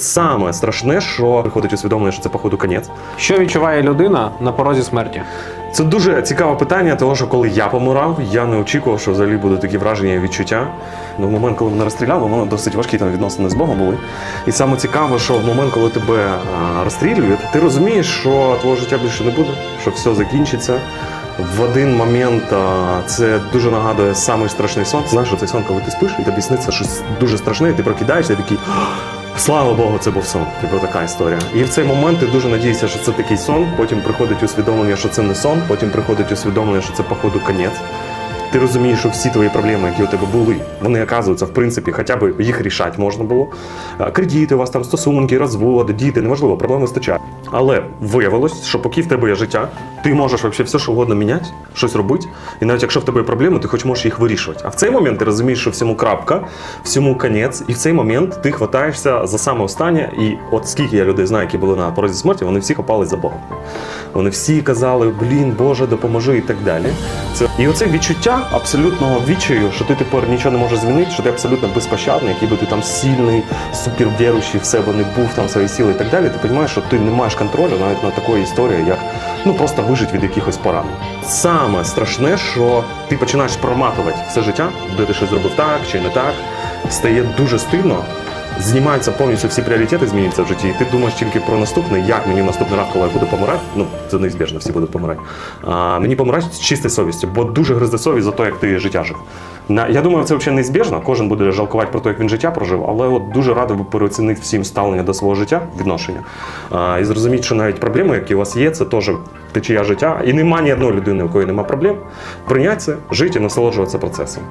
Саме страшне, що приходить усвідомлення, що це походу конець. Що відчуває людина на порозі смерті? Це дуже цікаве питання, тому що коли я помирав, я не очікував, що взагалі будуть такі враження і відчуття. Ну, в момент, коли мене розстріляли, воно досить важкі там відносини з Богом були. І саме цікаво, що в момент, коли тебе а, розстрілюють, ти розумієш, що твого життя більше не буде, що все закінчиться. В один момент а, це дуже нагадує самий страшний сон. Знаєш, що цей сон, коли ти спиш, і тобі сниться щось дуже страшне, і ти прокидаєшся і такий. Слава Богу, це був сон. Типу така історія. І в цей момент ти дуже надієшся, що це такий сон. Потім приходить усвідомлення, що це не сон. Потім приходить усвідомлення, що це походу конець. Ти розумієш, що всі твої проблеми, які у тебе були, вони оказуються, в принципі, хоча б їх рішати можна було. Кредити, у вас там стосунки, розводи, діти, неважливо, проблем вистачає. Але виявилось, що поки в тебе є життя, ти можеш вообще все, що угодно міняти, щось робити. І навіть якщо в тебе є проблеми, ти хоч можеш їх вирішувати. А в цей момент ти розумієш, що всьому крапка, всьому конець, і в цей момент ти хватаєшся за саме останнє. І от скільки я людей знаю, які були на порозі смерті, вони всі хапались за Бога. Вони всі казали, блін, Боже, допоможи і так далі. Це і оце відчуття абсолютного відчаю, що ти тепер нічого не можеш змінити, що ти абсолютно безпощадний, який би ти там сильний, супервіруючий, в себе не був там свої сили і так далі. Ти розумієш, що ти не маєш контролю навіть на такої історії, як ну просто вижити від якихось поранень. Саме страшне, що ти починаєш проматувати все життя, де ти щось зробив так чи не так, стає дуже стильно. Знімаються повністю всі пріоритети, змінюються в житті, і ти думаєш тільки про наступне, як мені наступний раз, коли я буду помирати. Ну це неізбіжно, всі будуть помирати. А, мені помирати з чистою совістю, бо дуже гризде совість за те, як ти життя жив. На я думаю, це взагалі неізбіжно. Кожен буде жалкувати про те, як він життя прожив, але от дуже радий би переоцінити всім ставлення до свого життя, відношення. А, і зрозуміти, що навіть проблеми, які у вас є, це теж течія життя. І нема ні одної людини, у якої немає проблем. Прийняти це, жити і насолоджуватися процесом.